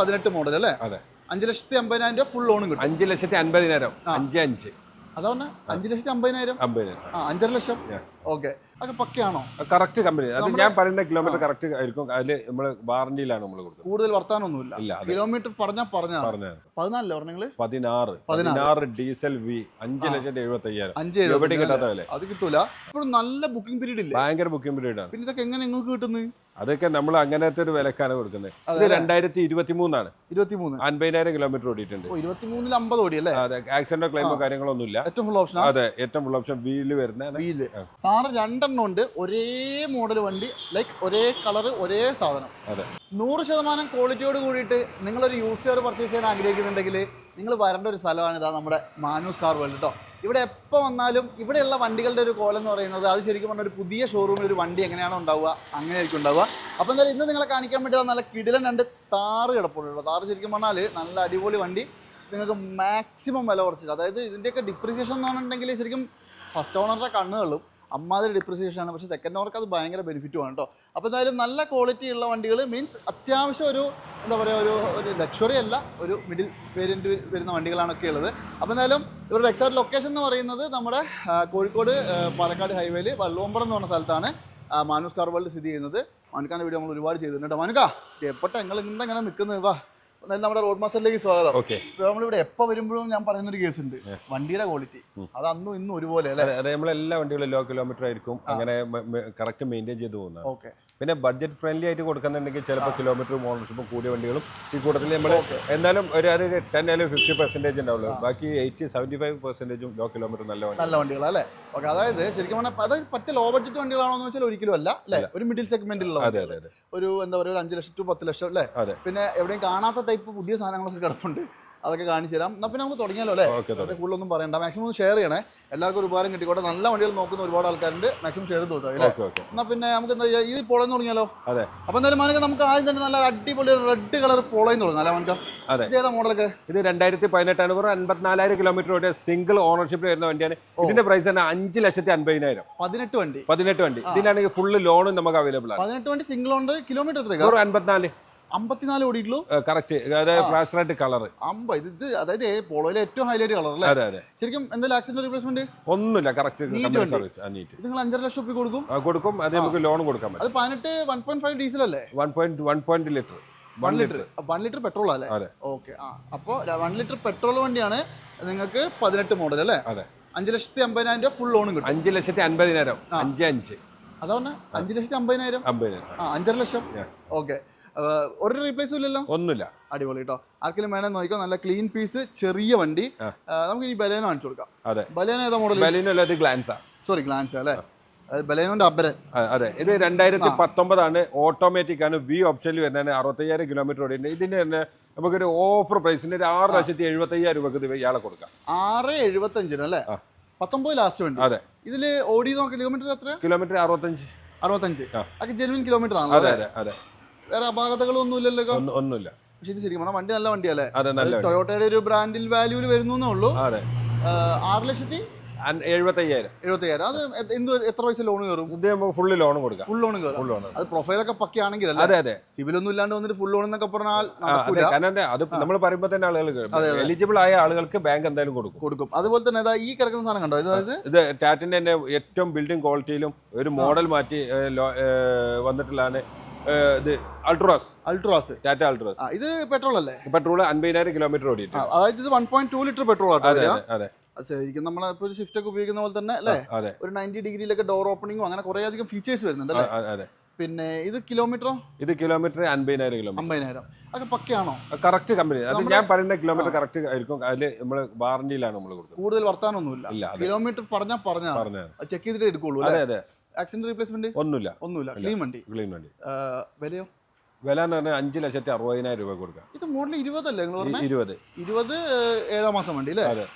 പതിനെട്ട് മോഡൽ അല്ലേ? അതെ. അഞ്ച് ലക്ഷത്തി അമ്പതിനായിരം രൂപ ഫുൾ ലോണും കിട്ടും. അഞ്ച് ലക്ഷത്തി അമ്പതിനായിരം അഞ്ച് അഞ്ച്. അതാ പറഞ്ഞ അഞ്ച് ലക്ഷത്തി അമ്പതിനായിരം? ആ അഞ്ചര ലക്ഷം. ഓക്കെ അതൊക്കെ പക്കയാണോ? കറക്റ്റ് കമ്പനി അത് ഞാൻ പറയുന്ന കിലോമീറ്റർ കറക്റ്റ് ആയിരിക്കും. അതിൽ നമ്മൾ വാറണ്ടിയിലാണ് നമ്മൾ കൊടുക്കുന്നത്. കൂടുതൽ വർത്താനൊന്നുമില്ല. കിലോമീറ്റർ പറഞ്ഞാൽ പറഞ്ഞാൽ പതിനാലല്ലേ പറഞ്ഞു നിങ്ങൾ? പതിനാറ്. പതിനാറ്. ഡീസൽ വി അഞ്ച് ലക്ഷത്തി എഴുപത്തി അയ്യായിരം അഞ്ച് എഴുപത്തി കിട്ടാത്ത അത് കിട്ടൂല. ഇപ്പോഴും നല്ല ബുക്കിംഗ് പീരീഡ് ഇല്ല? ഭയങ്കര ബുക്കിംഗ് പീരീഡ് ആണ്. പിന്നെ ഇതൊക്കെ എങ്ങനെ നിങ്ങൾക്ക് കിട്ടുന്നത് അതൊക്കെ നമ്മൾ അങ്ങനത്തെ ഒരു വിലക്കാണ് കൊടുക്കുന്നത്. ഇത് രണ്ടായിരത്തി ഇരുപത്തി മൂന്നാണ് അൻപതിനായിരം കിലോമീറ്റർ ഓടിയിട്ടുണ്ട്. അമ്പത് ഓടി അല്ലേ? അതെ ആക്സിഡന്റോ ക്ലെയിമോ കാര്യങ്ങളൊന്നും ഇല്ല ഏറ്റവും ഫുൾ ഓപ്ഷൻ അതെ ഏറ്റവും ഫുൾ ഓപ്ഷൻ വീൽ വരുന്ന വീൽ കാറ് രണ്ടെണ്ണം ഉണ്ട് ഒരേ മോഡൽ വണ്ടി ലൈക്ക് ഒരേ കളർ ഒരേ സാധനം. അതെ. നൂറ് ശതമാനം ക്വാളിറ്റിയോട് കൂടിയിട്ട് നിങ്ങളൊരു യൂസ് ചെയർ പർച്ചേസ് ചെയ്യാൻ ആഗ്രഹിക്കുന്നുണ്ടെങ്കിൽ നിങ്ങൾ വരേണ്ട ഒരു സ്ഥലമാണ് ഇതാ നമ്മുടെ മാനൂസ് കാർ വേൾഡ് കേട്ടോ ഇവിടെ എപ്പോൾ വന്നാലും ഇവിടെയുള്ള വണ്ടികളുടെ ഒരു കോലം എന്ന് പറയുന്നത് അത് ശരിക്കും പറഞ്ഞാൽ ഒരു പുതിയ ഷോറൂമിൽ ഒരു വണ്ടി എങ്ങനെയാണോ ഉണ്ടാവുക അങ്ങനെയായിരിക്കും ഉണ്ടാവുക. അപ്പോൾ എന്തായാലും ഇന്ന് നിങ്ങളെ കാണിക്കാൻ വേണ്ടി നല്ല കിടിലൻ രണ്ട് താറ് കിടപ്പുള്ളൂ താറ് ശരിക്കും പറഞ്ഞാൽ നല്ല അടിപൊളി വണ്ടി. നിങ്ങൾക്ക് മാക്സിമം വില കുറച്ചിട്ട് അതായത് ഇതിന്റെയൊക്കെ ഡിപ്രിസിയേഷൻ എന്ന് പറഞ്ഞിട്ടുണ്ടെങ്കിൽ ശരിക്കും ഫസ്റ്റ് ഓണറുടെ കണ്ണുകളും അമ്മാതിരി ഡിപ്രിസിയേഷൻ ആണ്. പക്ഷേ സെക്കൻഡ് ഓണർക്ക് അത് ഭയങ്കര ബെനിഫിറ്റുമാണ് കേട്ടോ അപ്പോൾ എന്തായാലും നല്ല ക്വാളിറ്റി ഉള്ള വണ്ടികൾ മീൻസ് അത്യാവശ്യം ഒരു എന്താ പറയുക ഒരു ഒരു ലക്ഷറി അല്ല ഒരു മിഡിൽ വേരിയന്റ് വരുന്ന വണ്ടികളാണൊക്കെ ഉള്ളത്. അപ്പോൾ എന്തായാലും ഇവരുടെ എക്സാക്ട് ലൊക്കേഷൻ എന്ന് പറയുന്നത് നമ്മുടെ കോഴിക്കോട് പാലക്കാട് ഹൈവേയിൽ വള്ളുവമ്പറം എന്ന് പറഞ്ഞ സ്ഥലത്താണ് മാനൂസ് കാർ വേൾഡ് സ്ഥിതി ചെയ്യുന്നത്. മാനുക്കാന്റെ വീഡിയോ നമ്മൾ ഒരുപാട് ചെയ്തിട്ടുണ്ട് മാനുക്ക എപ്പോട്ടെ നിങ്ങൾ ഇന്നെങ്ങനെ നിൽക്കുന്നത്? വാ. നമ്മുടെ റോഡ് മാസ്റ്ററിലേക്ക് സ്വാഗതം. ഓക്കെ. നമ്മളിവിടെ എപ്പോൾ വരുമ്പോഴും ഞാൻ പറയുന്ന ഒരു കേസ് ഉണ്ട് വണ്ടിയുടെ ക്വാളിറ്റി അത് അന്നും ഇന്നും ഒരുപോലെ അല്ലേ? നമ്മളെല്ലാ വണ്ടികളും ലോ കിലോമീറ്റർ ആയിരിക്കും. അങ്ങനെ കറക്റ്റ് മെയിന്റെയിൻ ചെയ്ത് പോകുന്നത് ഓക്കെ. പിന്നെ ബഡ്ജറ്റ് ഫ്രണ്ട്ലി ആയിട്ട് കൊടുക്കുന്നുണ്ടെങ്കിൽ ചിലപ്പോൾ കിലോമീറ്റർ ഓണർഷിപ്പും കൂടിയ വണ്ടികളും ഈ കൂട്ടത്തിൽ നമ്മൾ എന്തായാലും ഒരു ഒരു ടെൻ അല്ലെങ്കിൽ ഫിഫ്റ്റി പെർസെന്റേജ് ഉണ്ടാവുള്ളൂ. ബാക്കി എയ്റ്റി സെവന്റി ഫൈവ് പെർസെന്റേജും ലോ കിലോമീറ്റർ നല്ല വണ്ടി നല്ല വണ്ടികളാണ് അല്ലേ? ഓക്കെ അതായത് ശരിക്കും പറഞ്ഞാൽ അത് പറ്റ ലോ ബഡ്ജറ്റ് വണ്ടികളാണോ എന്ന് വെച്ചാൽ ഒരിക്കലും അല്ല അല്ലേ? ഒരു മിഡിൽ സെഗ്മെന്റിലുള്ള അതെ അതെ അതെ. ഒരു എന്താ പറയുക ഒരു അഞ്ച് ലക്ഷം ടു പത്ത് ലക്ഷം അല്ലേ? അതെ. പിന്നെ എവിടെയും കാണാത്ത ടൈപ്പ് പുതിയ സാധനങ്ങളൊക്കെ കിടപ്പുണ്ട്. അതൊക്കെ കാണിച്ചു തരാം. എന്നാൽ പിന്നെ നമുക്ക് തുടങ്ങിയാലോ അല്ലേ? കൂടുതലൊന്നും പറയണ്ട. മാക്സിമം ഷെയർ ചെയ്യണേ. എല്ലാവർക്കും ഒരു ഉപകാരം കിട്ടിക്കോട്ടെ. നല്ല വണ്ടികൾ നോക്കുന്ന ഒരുപാട് ആൾക്കാരുണ്ട്. മാക്സിമം ഷെയർ തോട്ടോ അല്ലേ? എന്നാൽ പിന്നെ നമുക്ക് എന്താ ചെയ്യുക ഇത് പൊളയെന്ന് തുടങ്ങിയാലോ? അതെ. അപ്പോൾ എന്തായാലും മാനൊക്കെ നമുക്ക് ആദ്യം തന്നെ നല്ല അടിപൊളി റെഡ് കളർ പൊളയെന്ന് തുടങ്ങും നല്ല മനുഷ്യ ഏതാ മോഡലൊക്കെ ഇത് രണ്ടായിരത്തി പതിനെട്ടാണ് വെറും അൻപത്തിനാലായിരം കിലോമീറ്റർ ഓടിയ സിംഗിൾ ഓണർഷിപ്പ് വരുന്ന വണ്ടിയാണ്. ഇതിന്റെ പ്രൈസ് തന്നെ അഞ്ച് ലക്ഷത്തി അൻപതിനായിരം. പതിനെട്ട് വണ്ടി. പതിനെട്ട് വണ്ടി. ഇതിനാണെങ്കിൽ ഫുള്ള് ലോണും നമുക്ക് അവൈലബിൾ ആണ്. പതിനെട്ട് വണ്ടി സിംഗിൾ ഓണർ കിലോമീറ്റർ വെറും അൻപത്തിനാല്. അമ്പത്തിനാല് ഓടിയിട്ടുള്ളൂ. കറക്റ്റ് അതായത് ഫ്ലാഷ് റൈറ്റ് കളർ അമ്പ ഇത് അതായത് പോളോയിലെ ഏറ്റവും ഹൈലൈറ്റ് കളർ അല്ലേ? അതെ അതെ. ശരിക്കും എന്തെങ്കിലും ആക്സിഡന്റ് റീപ്ലേസ്മെന്റ് ഒന്നുമില്ല കറക്റ്റ് നിങ്ങൾ അഞ്ചര ലക്ഷം റുപ്യ കൊടുക്കും. കൊടുക്കും. അത് നമുക്ക് ലോൺ കൊടുക്കാൻ പറ്റും. അത് പതിനെട്ട് വൺ പോയിന്റ് ഫൈവ് ഡീസൽ അല്ലേ? One point one point litre one litre one litre petrol അല്ലേ. ഓക്കെ ആ. അപ്പോൾ വൺ ലിറ്റർ പെട്രോൾ വണ്ടിയാണ് നിങ്ങൾക്ക് പതിനെട്ട് മോഡൽ അല്ലേ? അതെ. അഞ്ച് ലക്ഷത്തി അമ്പതിനായിരം രൂപ ഫുൾ ലോണും കിട്ടും. അഞ്ച് ലക്ഷത്തി അമ്പതിനായിരം അഞ്ച് അഞ്ച്. അതാണ് അഞ്ച് ലക്ഷത്തി അമ്പതിനായിരം? അമ്പതിനായിരം. ആ അഞ്ചര ലക്ഷം. ഓക്കെ ഒരു റീപ്ലേസും ഇല്ലല്ലോ? ഒന്നുമില്ല. അടിപൊളി കേട്ടോ ആർക്കെങ്കിലും വേണേ നോക്കിക്കോ. നല്ല ക്ലീൻ പീസ് ചെറിയ വണ്ടി. നമുക്ക് ഈ ബലേനോ കാണിച്ചു കൊടുക്കാം. അതെ. ബലേനോ ഏതാ മോഡൽ ബലീനല്ല ഇത് ഗ്ലാൻസാ സോറി ഗ്ലാൻസ് അല്ലേ? അത് ബലേനോന്റെ അബരൻ അതെ. ഇത് രണ്ടായിരത്തി പത്തൊമ്പതാണ്. ഓട്ടോമാറ്റിക് ആണ്. വി ഓപ്ഷനിൽ വരുന്നതാണ്. അറുപത്തയ്യായിരം കിലോമീറ്റർ ഓടിയുണ്ട് ഇതിന്റെ തന്നെ നമുക്കൊരു ഓഫർ പ്രൈസിന് ഒരു ആറ് ലക്ഷത്തി എഴുപത്തയ്യായിരം രൂപക്ക് ഇയാളെ കൊടുക്കാം. ആറ് എഴുപത്തഞ്ചിന് അല്ലേ. പത്തൊമ്പത് ലാസ്റ്റ് വണ്ടി. അതെ. ഇതിൽ ഓടി നോക്കാം കിലോമീറ്റർ എത്ര? കിലോമീറ്റർ അറുപത്തഞ്ച്. അറുപത്തഞ്ച്. അത് ജെനുവിൻ കിലോമീറ്റർ ആണ് അതെ അതെ അതെ. വേറെ അപാകതകളൊന്നും ഇല്ലല്ലോ ഒന്നുമില്ല. പക്ഷെ ഇത് ശരിക്കും പറഞ്ഞാൽ വണ്ടി നല്ല വണ്ടിയല്ലേ? ടൊയോട്ടയുടെ ഒരു ബ്രാൻഡിൽ വാല്യൂൽ വരുന്നു ഉള്ളൂ. ആറ് ലക്ഷത്തി? എഴുപത്തയ്യായിരം. എഴുപത്തയ്യായിരം. അത് എന്ത് എത്ര പൈസ ലോൺ കയറും? ഇത് ഫുൾ ലോൺ കൊടുക്കാം. ഫുൾ ലോൺ ഫുൾ ലോൺ അത് പ്രൊഫൈലൊക്കെ അതെ അതെ. സിവിലൊന്നും ഇല്ലാണ്ട് വന്നിട്ട് ഫുൾ ലോൺ എന്നൊക്കെ പറഞ്ഞാൽ അതെ നടക്കൂല. കാരണം അത് നമ്മൾ പറയുമ്പോൾ തന്നെ ആളുകൾ എലിജിബിൾ ആയ ആളുകൾക്ക് ബാങ്ക് എന്തായാലും കൊടുക്കും. കൊടുക്കും. അതുപോലെ തന്നെ ഈ കിടക്കുന്ന സാധനം കണ്ടോ? അതായത് ഇത് ടാറ്റിന്റെ തന്നെ ഏറ്റവും ബിൽഡിംഗ് ക്വാളിറ്റിയിലും ഒരു മോഡൽ മാറ്റി വന്നിട്ടുള്ളതാണ് ഇത് അൾട്രോസ്. അൾട്രാസ്. ടാറ്റ അൾട്രോസ്. ഇത് പെട്രോൾ അല്ലേ പെട്രോൾ അൻപതിനായിരം കിലോമീറ്റർ ഓടിയിട്ട് അതായത് ഇത് one point two litre petrol അതെ. അതെ ശരിക്കും നമ്മൾ ഇപ്പോൾ ഒരു ഷിഫ്റ്റ് ഒക്കെ ഉപയോഗിക്കുന്ന പോലെ തന്നെ അല്ലേ? ഒരു നയന്റി ഡിഗ്രിയിലൊക്കെ ഡോർ ഓപ്പണിങ്ങും അങ്ങനെ കുറേ അധികം ഫീച്ചേഴ്സ് വരുന്നുണ്ട് അല്ലേ? പിന്നെ ഇത് കിലോമീറ്ററോ ഇത് കിലോമീറ്റർ അൻപതിനായിരം കിലോമീറ്റർ അമ്പതിനായിരം അതൊക്കെ പക്കയാണോ? കറക്റ്റ് കമ്പനി അത് ഞാൻ പറയുന്ന കിലോമീറ്റർ കറക്റ്റ് ആയിരിക്കും. അതിൽ നമ്മൾ വാറണ്ടിയിലാണ് നമ്മൾ കൊടുക്കുന്നത്. കൂടുതൽ വർത്താനൊന്നുമില്ല. കിലോമീറ്റർ പറഞ്ഞാൽ പറഞ്ഞാൽ ചെക്ക് ചെയ്തിട്ട് എടുക്കുള്ളൂ അതെ അതെ. ആക്സിഡന്റ് റീപ്ലേസ്മെന്റ് ഒന്നുമില്ല. ഒന്നുമില്ല. ക്ലീൻ വണ്ടി. ക്ലീൻ വണ്ടി. വിലയോ? വില എന്ന് പറഞ്ഞാൽ അഞ്ച് ലക്ഷത്തി അറുപതിനായിരം രൂപ കൊടുക്കാം. ഇത് മോഡൽ ഇരുപതല്ലേ നിങ്ങൾ ഇരുപത്. ഇരുപത് ഏഴാം മാസം വണ്ടി അല്ലേ? അതെ.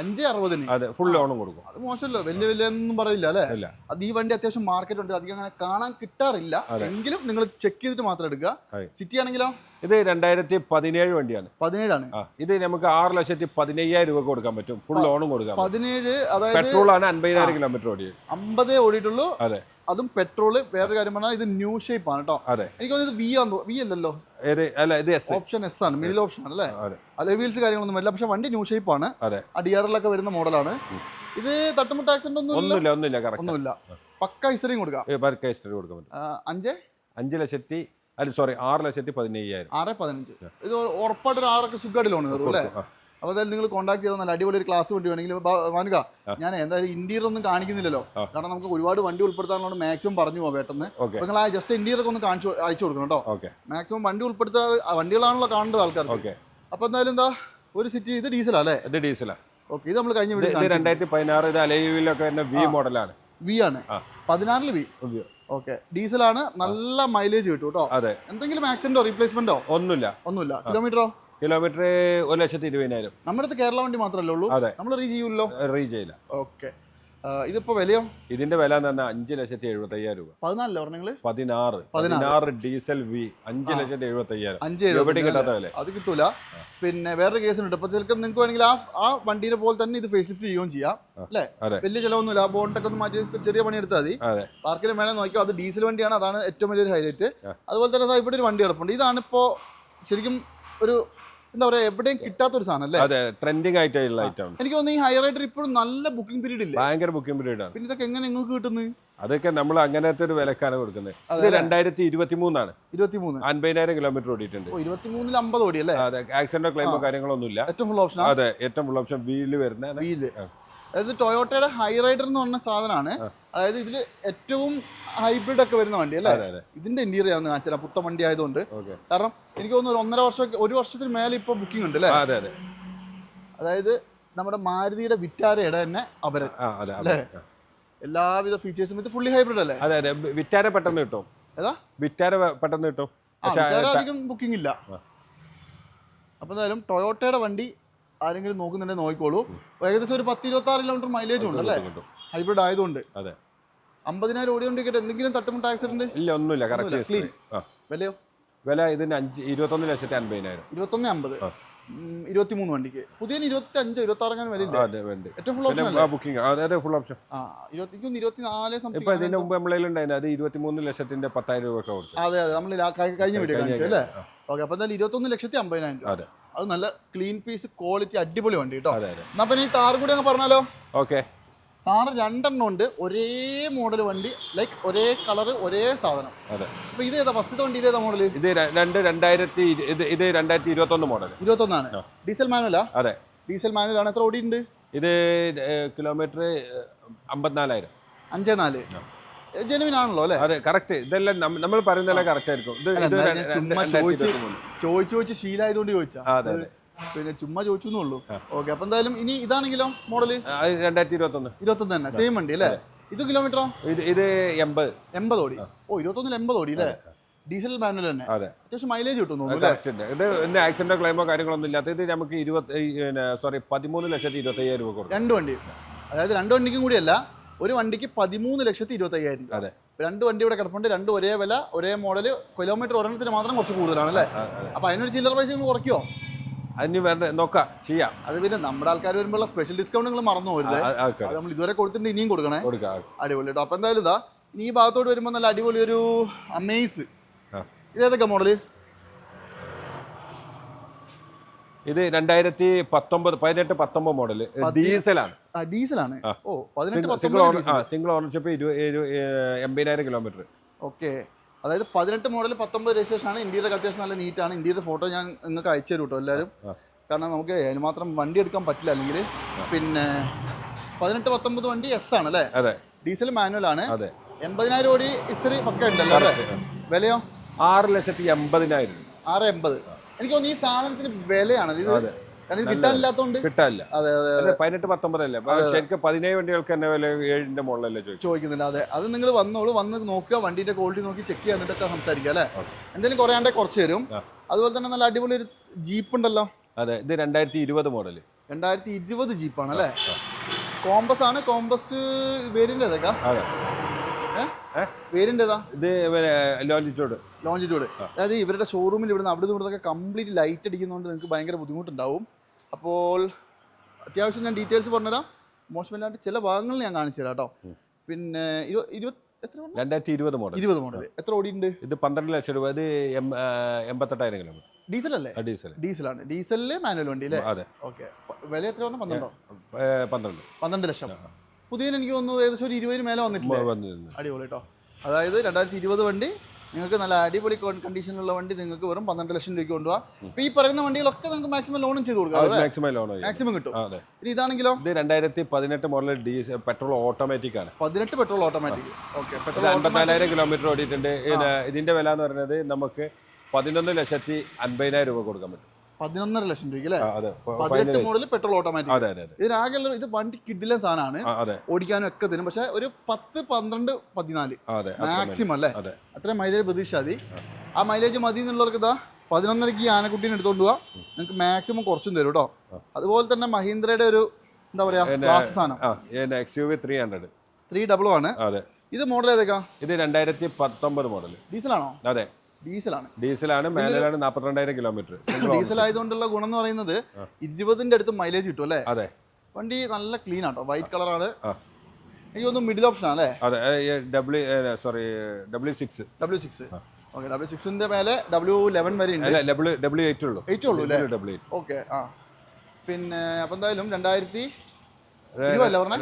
അഞ്ച് അറുപതിന്. അതെ ഫുൾ ലോണും കൊടുക്കും. അത് മോശമല്ലോ വലിയ വലിയ ഒന്നും പറയില്ല അല്ലേ? ഇല്ല. അത് ഈ വണ്ടി അത്യാവശ്യം മാർക്കറ്റ് ഉണ്ട് അധികം അങ്ങനെ കാണാൻ കിട്ടാറില്ല. എങ്കിലും നിങ്ങൾ ചെക്ക് ചെയ്തിട്ട് മാത്രം എടുക്കുക. സിറ്റി ആണെങ്കിലോ? ഇത് രണ്ടായിരത്തി പതിനേഴ് വണ്ടിയാണ്. പതിനേഴാണ്. ഇത് നമുക്ക് ആറ് ലക്ഷത്തി പതിനയ്യായിരം രൂപ കൊടുക്കാൻ പറ്റും. ഫുൾ ലോണും കൊടുക്കാം പതിനേഴ് അതായത് പെട്രോൾ ആണ് അൻപതിനായിരം കിലോമീറ്റർ ഓടിയത് അമ്പതേ ഓടിയിട്ടുള്ളൂ. അതെ. അതും പെട്രോൾ വേറൊരു കാര്യം പറഞ്ഞാൽ ഇത് ന്യൂ ഷേപ്പ് ആണ് കേട്ടോ അതെ. എനിക്ക് തോന്നുന്നത് വി ആണ് വി അല്ലല്ലോ. ഓപ്ഷൻ എസ് ആണ് മിഡിൽ ഓപ്ഷൻ ആണ് അല്ലേ? അല്ലെ വീൽസ് കാര്യങ്ങളൊന്നും അല്ല പക്ഷെ വണ്ടി ന്യൂ ഷേപ്പ് ആണ്. ആറിലൊക്കെ വരുന്ന മോഡലാണ്. ഇത് തട്ടുമുട്ട ആക്സിഡന്റ് ഒന്നും ഇല്ല ഒന്നുമില്ല ഒന്നുമില്ല. ഒന്നുമില്ല പക്ക ഹിസ്റ്ററിയും കൊടുക്കാം. ഹിസ്റ്ററി കൊടുക്കാൻ പറ്റും. അഞ്ച്? അഞ്ച് ലക്ഷത്തി അല്ല സോറി ആറ് ലക്ഷത്തി പതിനയ്യായിരം. ആറ് പതിനഞ്ച്. ഇത് ഉറപ്പായിട്ട് ഒരു ആറൊക്കെ സുഖമായിട്ട് ലോൺ കയറും അല്ലേ. അപ്പോൾ അതായത് നിങ്ങൾ കോൺടാക്ട് ചെയ്താൽ നല്ല അടിപൊളി ഒരു ക്ലാസ് വണ്ടി വേണമെങ്കിൽ വാനുക ഞാൻ എന്തായാലും ഇന്റീരിയർ ഒന്നും കാണിക്കുന്നില്ലല്ലോ. കാരണം നമുക്ക് ഒരുപാട് വണ്ടി ഉൾപ്പെടുത്താനുള്ള മാക്സിമം പറഞ്ഞു പോകാം പെട്ടെന്ന്. നിങ്ങൾ ആ ജസ്റ്റ് ഇന്റീരിയർ ഒക്കെ ഒന്ന് കാണിച്ചു അയച്ചു കൊടുക്കണം കേട്ടോ മാക്സിമം വണ്ടി ഉൾപ്പെടുത്താതെ വണ്ടികളാണല്ലോ കാണേണ്ടത് ആൾക്കാർക്ക്. അപ്പോൾ എന്തായാലും എന്താ ഒരു സിറ്റി ഇത് ഡീസലാ അല്ലേ? ഇത് ഡീസലാ ഓക്കെ ഇത് നമ്മൾ കഴിഞ്ഞ വീഡിയോ രണ്ടായിരത്തി പതിനാറ് ഇത് അലൈവിലൊക്കെ വി മോഡലാണ് വി ആണ്. പതിനാറിൽ പതിനാറിൽ വി ഓക്കെ ഡീസലാണ് നല്ല മൈലേജ് കിട്ടും കേട്ടോ അതെ. എന്തെങ്കിലും ആക്സിഡന്റോ റീപ്ലേസ്മെന്റോ ഒന്നുമില്ല. ഒന്നുമില്ല. കിലോമീറ്ററോ കിലോമീറ്റർ ഒരു ലക്ഷത്തി ഇരുപതിനായിരം. നമ്മുടെ അടുത്ത് കേരള വണ്ടി മാത്രമല്ലേ ഉള്ളൂ? അതെ. നമ്മൾ റീ ചെയ്യൂല്ലോ റീച്ച് ചെയ്യില്ല ഓക്കെ ഇതിപ്പോ വിലയോ? ഇതിന്റെ വില എന്ന് പറഞ്ഞാൽ അഞ്ച് ലക്ഷത്തി എഴുപത്തി അയ്യായിരം രൂപ. പതിനാലല്ലേ പറഞ്ഞു പതിനാറ്. പതിനാറ്. ഡീസൽ വി അഞ്ച് ലക്ഷത്തി എഴുപത്തി അയ്യായിരം അഞ്ച് എഴുപത്തി കിട്ടാത്ത വില? അത് കിട്ടൂല. പിന്നെ വേറൊരു കേസുണ്ട് ഇപ്പൊ ചിലപ്പോൾ നിങ്ങൾക്ക് വേണമെങ്കിൽ ആ ആ വണ്ടിനെ പോലെ തന്നെ ഇത് ഫേസ് ലിഫ്റ്റ് ചെയ്യുകയും ചെയ്യാം. അല്ലേ? വലിയ ചിലവൊന്നുമില്ല. ആ ബോണ്ടൊക്കെ ഒന്ന് മാറ്റി ചെറിയ പണി എടുത്താൽ മതി. പാർക്കിലും വേണമെങ്കിൽ നോക്കിയോ അത് ഡീസൽ വണ്ടിയാണ്. അതാണ് ഏറ്റവും വലിയൊരു ഹൈലൈറ്റ് അതുപോലെ തന്നെ ഇവിടെ ഒരു വണ്ടി കിടപ്പുണ്ട്. ഇതാണിപ്പോ ശരിക്കും ഒരു എന്താ പറയാ എവിടെയും കിട്ടാത്ത ഒരു സാധനം അല്ലേ? അതെ ട്രെൻഡിങ് ആയിട്ടുള്ള ഐറ്റം എനിക്ക് തോന്നുന്നു ഈ ഹൈറൈഡർ ഇപ്പോഴും നല്ല ബുക്കിംഗ് പീരീഡ് ഇല്ല? ഭയങ്കര ബുക്കിംഗ് പീരീഡ് ആണ്. പിന്നെ ഇതൊക്കെ എങ്ങനെ നിങ്ങൾക്ക് കിട്ടുന്നത് അതൊക്കെ നമ്മൾ അങ്ങനത്തെ ഒരു വിലക്കാണ് കൊടുക്കുന്നത്. ഇത് രണ്ടായിരത്തി ഇരുപത്തി മൂന്നാണ് അൻപതിനായിരം കിലോമീറ്റർ ഓടിയിട്ടുണ്ട്. ഓ ഇരുപത്തി മൂന്നിൽ അമ്പത് ഓടി അല്ലേ അതെ ആക്സിഡന്റോ ക്ലെയിമോ കാര്യങ്ങളൊന്നുമില്ല. ഏറ്റവും ഫുൾ ഓപ്ഷൻ അതെ ഏറ്റവും ഫുൾ ഓപ്ഷൻ വീൽ വരുന്ന വീൽ. അതായത് ടൊയോട്ടയുടെ ഹൈറൈഡർ എന്ന് പറഞ്ഞ സാധനമാണ്. അതായത് ഇതിൽ ഏറ്റവും ഹൈബ്രിഡ് ഒക്കെ വരുന്ന വണ്ടി അല്ലേ? ഇതിന്റെ ഇന്റീരിയർ ആണ് കാണിച്ചാൽ പുത്ത വണ്ടി ആയതുകൊണ്ട്. കാരണം എനിക്ക് തോന്നുന്നു ഒരു ഒന്നര വർഷം ഒരു വർഷത്തിന് മേലെ ഇപ്പൊ ബുക്കിംഗ് ഉണ്ട് അല്ലേ? അതെ അതെ. അതായത് നമ്മുടെ മാരുതിയുടെ വിറ്റാരയുടെ തന്നെ അപരൻ അല്ലേ? എല്ലാവിധ ഫീച്ചേഴ്സും ഇത് ഫുള്ളി ഹൈബ്രിഡ് അല്ലേ? അതെ അതെ. വിറ്റാര പെട്ടെന്ന് കിട്ടും. ഏതാ? വിറ്റാര പെട്ടെന്ന് കിട്ടും. അധികം ബുക്കിംഗ് ഇല്ല. അപ്പൊ എന്തായാലും ടൊയോട്ടയുടെ വണ്ടി ആരെങ്കിലും നോക്കുന്നുണ്ടെങ്കിൽ നോക്കിക്കോളൂ. ഏകദേശം ഒരു പത്ത് ഇരുപത്തി ആറ് കിലോമീറ്റർ മൈലേജ് ഉണ്ട് അല്ലേ ഹൈബ്രിഡ് ആയതുകൊണ്ട്. അതെ. അമ്പതിനായിരം ഓടിയോണ്ടിരിക്കട്ടെ എന്തെങ്കിലും തട്ടുമുട്ട് ആക്സിഡന്റ് ഇല്ല ഒന്നുമില്ല. കറക്റ്റ് വിലയോ? വില ഇതിന് അഞ്ച് ഇരുപത്തൊന്ന് ലക്ഷത്തി അൻപതിനായിരം. ഇരുപത്തൊന്ന് അമ്പത്. ഇരുപത്തി മൂന്ന് വണ്ടിക്ക്. പുതിയ ഇരുപത്തി അഞ്ചോ ഇരുപത്തി ആറ് വില ഇല്ല അതെ വേണ്ട ഏറ്റവും ഫുൾ ഓപ്ഷൻ പിന്നെ ബുക്കിംഗ് അതെ ഫുൾ ഓപ്ഷൻ ആ ഇരുപത്തിക്കും ഇരുപത്തി നാല് ഇപ്പൊ സംതിങ് ഇതിന്റെ മുമ്പ് നമ്മളതിലുണ്ടായിരുന്നു അത് ഇരുപത്തിമൂന്ന് ലക്ഷത്തിന്റെ പത്തായിരം രൂപ കൊടുത്തു. അതെ അതെ നമ്മൾ കഴിഞ്ഞ വീഡിയോ കാണിച്ചു അല്ലേ. ഓക്കെ അപ്പൊ എന്തായാലും ഇരുപത്തൊന്ന് ലക്ഷത്തി അമ്പതിനായിരം രൂപ. അതെ. അത് നല്ല ക്ലീൻ പീസ് ക്വാളിറ്റി അടിപൊളി വണ്ടി കേട്ടോ. എന്നാ പിന്നെ ഈ താർ കൂടി അങ്ങ് പറഞ്ഞാലോ? ഓക്കെ. താറ് രണ്ടെണ്ണം ഉണ്ട്. ഒരേ മോഡൽ വണ്ടി ലൈക്ക് ഒരേ കളർ ഒരേ സാധനം. അതെ. അപ്പൊ ഇത് ഏതാ? ഫസ്റ്റ് വണ്ടി ഇതേതാ മോഡൽ ഇത് രണ്ട് രണ്ടായിരത്തി ഇത് രണ്ടായിരത്തി ഇരുപത്തൊന്ന് മോഡൽ ഇരുപത്തൊന്നാണ്. ഡീസൽ മാനുവലാ അതെ. ഡീസൽ മാനുവലാണ് എത്ര ഓടി ഉണ്ട്? ഇത് കിലോമീറ്റർ അമ്പത്തിനാലായിരം. അഞ്ചേ നാല് ജെനുവിൻ ആണല്ലോ അല്ലേ? അതെ കറക്റ്റ് ഇതെല്ലാം നമ്മ- നമ്മൾ പറയുന്നതെല്ലാം കറക്റ്റ് ആയിരിക്കും. ചോദിച്ച്. ചോദിച്ചു ശീലമായതുകൊണ്ട് ചോദിച്ചാ. പിന്നെ ചുമ്മാ ചോദിച്ചു എന്നുള്ളൂ ഓക്കെ അപ്പൊ എന്തായാലും ഇനി ഇതാണെങ്കിലോ മോഡൽ രണ്ടായിരത്തി ഇരുപത്തൊന്ന് ഇരുപത്തൊന്ന് തന്നെ സെയിം വണ്ടി അല്ലേ? ഇത് കിലോമീറ്ററോ ഇത് ഇത് എൺപത്. എൺപത് ഓടി. ഓ ഇരുപത്തൊന്നിൽ എൺപത് ഓടി അല്ലേ? ഡീസൽ മാനുവൽ തന്നെ. അതെ. അത്യാവശ്യം മൈലേജ് കിട്ടും ഇത് ഇന്ന് ആക്സിഡന്റോ ക്ലെയിമോ കാര്യങ്ങളൊന്നും ഇല്ലാത്ത ഇത് നമുക്ക് ഇരുപത്തി സോറി പതിമൂന്ന് ലക്ഷത്തി ഇരുപത്തി അയ്യായിരം രൂപ കൊടുക്കും. രണ്ട് വണ്ടി. അതായത് രണ്ട് വണ്ടിക്കും കൂടിയല്ല ഒരു വണ്ടിക്ക് പതിമൂന്ന് ലക്ഷത്തി ഇരുപത്തി അയ്യായിരം രൂപ. അതെ. രണ്ട് വണ്ടി ഇവിടെ കിടപ്പുണ്ട് രണ്ട് ഒരേ വില ഒരേ മോഡൽ കിലോമീറ്റർ ഒരെണ്ണത്തിന് മാത്രം കുറച്ച് കൂടുതലാണ് അല്ലേ? അപ്പൊ അതിനൊരു ചില്ലർ പൈസ നിങ്ങൾ കുറയ്ക്കോ അതിന് വേണ്ട നോക്കാം ചെയ്യാം. അത് പിന്നെ നമ്മുടെ ആൾക്കാർ വരുമ്പോഴുള്ള സ്പെഷ്യൽ ഡിസ്കൗണ്ട് നിങ്ങൾ മറന്നു പോരുത്. നമ്മൾ ഇതുവരെ കൊടുത്തിട്ടുണ്ട് ഇനിയും കൊടുക്കണേ. കൊടുക്കാം അടിപൊളി കേട്ടോ. അപ്പൊ എന്തായാലും ഇതാ ഇനി ഈ ഭാഗത്തോട്ട് വരുമ്പോൾ നല്ല അടിപൊളി ഒരു അമേസ്. ഇതേതൊക്കെ മോഡൽ ഇത് രണ്ടായിരത്തി പത്തൊമ്പത് പതിനെട്ട് പത്തൊമ്പത് മോഡൽ ഡീസലാണ്. ഡീസലാണ്. ഓ പതിനെട്ട് സിംഗിൾ ഓണർഷിപ്പ് ഇരുപത് എൺപതിനായിരം കിലോമീറ്റർ ഓക്കെ. അതായത് പതിനെട്ട് മോഡൽ പത്തൊമ്പത് രജിസ്ട്രേഷൻ ആണ് ഇന്ത്യയിലെ അത്യാവശ്യം നല്ല നീറ്റാണ് ഇന്ത്യയുടെ ഫോട്ടോ ഞാൻ നിങ്ങൾക്ക് അയച്ചു തരും കേട്ടോ എല്ലാവരും. കാരണം നമുക്ക് അതിന് മാത്രം വണ്ടി എടുക്കാൻ പറ്റില്ല അല്ലെങ്കിൽ. പിന്നെ പതിനെട്ട് പത്തൊമ്പത് വണ്ടി എസ് ആണ് അല്ലേ? ഡീസൽ മാനുവൽ ആണ്. എൺപതിനായിരം കോടി ഇസ്ത്രി പക്ക ഉണ്ടല്ലോ അല്ലേ? വിലയോ? ആറ് ലക്ഷത്തി എൺപതിനായിരം. ആറ് എൺപത്. എനിക്ക് തോന്നുന്നു ഈ സാധനത്തിന് വിലയാണ്. ഇത് ഇത് കിട്ടാനില്ല. അതെ അതെ അതെ. പതിനെട്ട് പത്തൊമ്പതല്ലേ? ശരിക്കും പതിനേഴ് വണ്ടികൾക്ക് തന്നെ വില ഏഴിന്റെ മുകളിലല്ലേ ചോദിക്കും ചോദിക്കുന്നില്ല അതെ. അത് നിങ്ങൾ വന്നോളൂ വന്ന് നോക്കുക വണ്ടിന്റെ ക്വാളിറ്റി നോക്കി ചെക്ക് ചെയ്യാൻ എന്നിട്ടൊക്കെ സംസാരിക്കുക അല്ലേ? എന്തെങ്കിലും കുറയാണ്ടേ കുറച്ച് തരും. അതുപോലെ തന്നെ നല്ല അടിപൊളി ഒരു ജീപ്പ് ഉണ്ടല്ലോ. അതെ ഇത് രണ്ടായിരത്തി ഇരുപത് മോഡൽ രണ്ടായിരത്തി ഇരുപത് ജീപ്പാണ് അല്ലേ കോമ്പസ് ആണ് കോമ്പസ് വേരിന്റെ ഏതൊക്കെ? ഏതാ? ഇത് ലോഞ്ചിറ്റ്യൂഡ് ലോഞ്ചിറ്റ്യൂഡ് അതായത് ഇവരുടെ ഷോറൂമിൽ ഇവിടുന്ന് അവിടെ ഇവിടുന്നൊക്കെ കംപ്ലീറ്റ് ലൈറ്റ് അടിക്കുന്നതുകൊണ്ട് നിങ്ങൾക്ക് ഭയങ്കര ബുദ്ധിമുട്ടുണ്ടാവും. അപ്പോൾ അത്യാവശ്യം ഞാൻ ഡീറ്റെയിൽസ് പറഞ്ഞുതരാം. മോശമില്ലാണ്ട് ചില ഭാഗങ്ങൾ ഞാൻ കാണിച്ചു തരാം കേട്ടോ പിന്നെ ഇരുപത്? രണ്ടായിരത്തി ഇരുപത് മോഡൽ ഇരുപത് മോഡൽ എത്ര ഓടിയുണ്ട് ഇത് പന്ത്രണ്ട് ലക്ഷം രൂപ. ഇത് എൺപത്തെട്ടായിരം കിലോമീറ്റർ ഡീസൽ അല്ലേ? ഡീസൽ ഡീസലാണ് ഡീസലിൽ മാനുവൽ വണ്ടി അല്ലേ? അതെ. ഓക്കെ വില എത്ര പറഞ്ഞു? പന്ത്രണ്ടോ? പന്ത്രണ്ട്. പന്ത്രണ്ട് ലക്ഷം. പുതിയ എനിക്ക് തോന്നുന്നു ഏകദേശം ഒരു ഇരുപതിന് മേലെ വന്നിട്ടില്ല? അടിപൊളി കേട്ടോ. അതായത് രണ്ടായിരത്തി ഇരുപത് വണ്ടി നിങ്ങൾക്ക് നല്ല അടിപൊളി കണ്ടീഷനിലുള്ള വണ്ടി നിങ്ങൾക്ക് വെറും പന്ത്രണ്ട് ലക്ഷം രൂപയ്ക്ക് കൊണ്ടുപോകാം ഇപ്പൊ ഈ പറയുന്ന വണ്ടികളൊക്കെ നമുക്ക് മാക്സിമം ലോണും ചെയ്ത് കൊടുക്കാം മാക്സിമം ലോൺ മാക്സിമം കിട്ടും. ഇനി ഇതാണെങ്കിലോ? ഇത് രണ്ടായിരത്തി പതിനെട്ട് മോഡൽ ഡീസൽ പെട്രോൾ ഓട്ടോമാറ്റിക് ആണ്. പതിനെട്ട് പെട്രോൾ ഓട്ടോമാറ്റിക് ഓക്കെ അൻപത്തിനാലായിരം കിലോമീറ്റർ ഓടിയിട്ടുണ്ട്. ഇതിന്റെ വില എന്ന് പറയുന്നത് നമുക്ക് പതിനൊന്ന് ലക്ഷത്തി അൻപതിനായിരം രൂപ കൊടുക്കാൻ പറ്റും. പതിനൊന്നര ലക്ഷം രൂപ അല്ലേ? പതിനെട്ട് മോഡൽ പെട്രോൾ ഓട്ടോമാറ്റിക്. ഇതിനാകെയുള്ള ഇത് വണ്ടി കിഡിലെ സാധനമാണ്. ഓടിക്കാനും ഒക്കെ തരും. പക്ഷെ ഒരു പത്ത് പന്ത്രണ്ട് പതിനാല് മാക്സിമം അല്ലേ? അത്ര അത്രയും മൈലേജ് പ്രതീക്ഷ മതി. ആ മൈലേജ് മതി എന്നുള്ളവർക്ക് ഇതാ പതിനൊന്നരക്ക് ഈ ആനക്കുട്ടീനെ എടുത്തോണ്ട് പോവാ. നിങ്ങൾക്ക് മാക്സിമം കുറച്ചും തരും കേട്ടോ അതുപോലെ തന്നെ മഹീന്ദ്രയുടെ ഒരു എന്താ പറയാ ക്ലാസ് സാധനം. ത്രീ ഡബിൾ ആണ് ഇത് മോഡൽ ഏതൊക്കെയാ? ഇത് രണ്ടായിരത്തി പത്തൊമ്പത് മോഡൽ ആണോ? അതെ. ഡീസലാണ്. ഡീസലാണ് മാനുവലാണ് നാൽപ്പത്തിരണ്ടായിരം കിലോമീറ്റർ ഡീസൽ ആയതുകൊണ്ടുള്ള ഗുണം എന്ന് പറയുന്നത് ഇരുപതിന്റെ അടുത്ത് മൈലേജ് കിട്ടും അല്ലേ? അതെ. വണ്ടി നല്ല ക്ലീൻ ആട്ടോ വൈറ്റ് കളറാണ്. എനിക്ക് തോന്നുന്നു മിഡിൽ ഓപ്ഷൻ അല്ലേ അതെ W sorry W six W six okay W സിക്സിന്റെ മേലെ ഡബ്ല്യു ലെവൻ വരെ ഉണ്ട്. ഡബ്ല്യു ഡബ്ല്യു എയ്റ്റ് ഉള്ളൂ. എയ്റ്റ് ഉള്ളൂ അല്ലേ? ഡബ്ല്യു എയ്റ്റ് ഓക്കെ ആ. പിന്നെ അപ്പം എന്തായാലും രണ്ടായിരത്തി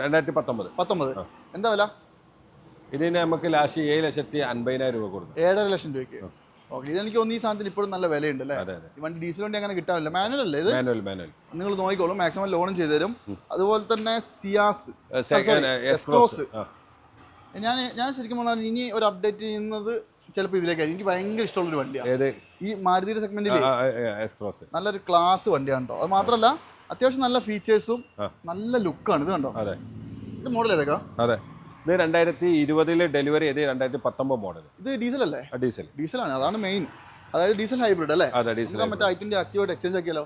രണ്ടായിരത്തി പത്തൊമ്പത്. പത്തൊമ്പത്. എന്താ വില? ഇതിന് നമുക്ക് ലാസ്റ്റ് ഏഴ് ലക്ഷത്തി അൻപതിനായിരം രൂപ കൊടുക്കും. ഏഴര ലക്ഷം രൂപയ്ക്ക്. ഓക്കെ ഇതെനിക്ക് തോന്നുന്നു ഈ സാധനത്തിന് ഇപ്പോഴും നല്ല വിലയുണ്ട് അല്ലേ ഈ വണ്ടി ഡീസൽ വണ്ടി അങ്ങനെ കിട്ടാവില്ല മാനുവൽ അല്ലേ ഇത്? മാനുവൽ മാനുവൽ നിങ്ങൾ നോക്കിക്കോളും മാക്സിമം ലോണും ചെയ്തു തരും. അതുപോലെ തന്നെ സിയാസ് എസ്ക്രോസ്. ഞാൻ ഞാൻ ശരിക്കും പറഞ്ഞാൽ ഇനി ഒരു അപ്ഡേറ്റ് ചെയ്യുന്നത് ചിലപ്പോൾ ഇതിലേക്കായിരിക്കും. എനിക്ക് ഭയങ്കര ഇഷ്ടമുള്ളൊരു വണ്ടിയാണ് ഈ മാരുതിയുടെ സെഗ്മെന്റിൽ നല്ലൊരു ക്ലാസ് വണ്ടിയാണ് കേട്ടോ അത് മാത്രമല്ല അത്യാവശ്യം നല്ല ഫീച്ചേഴ്സും നല്ല ലുക്കാണ് ഇത് കണ്ടോ? അതെ. ഇത് മോഡൽ ഏതൊക്കെ? അതെ. ഇത് രണ്ടായിരത്തി ഇരുപതിൽ ഡെലിവറി ചെയ്ത് രണ്ടായിരത്തി പത്തൊമ്പത് മോഡൽ ഇത് ഡീസൽ അല്ലേ ഡീസൽ ഡീസലാണ്. അതാണ് മെയിൻ അതായത് ഡീസൽ ഹൈബ്രിഡ് അല്ലേ? അതെ ഡീസൽ മറ്റേ ഐറ്റിന്റെ ആക്റ്റീവായിട്ട് എക്സ്ചേഞ്ച് ആക്കിയാലോ?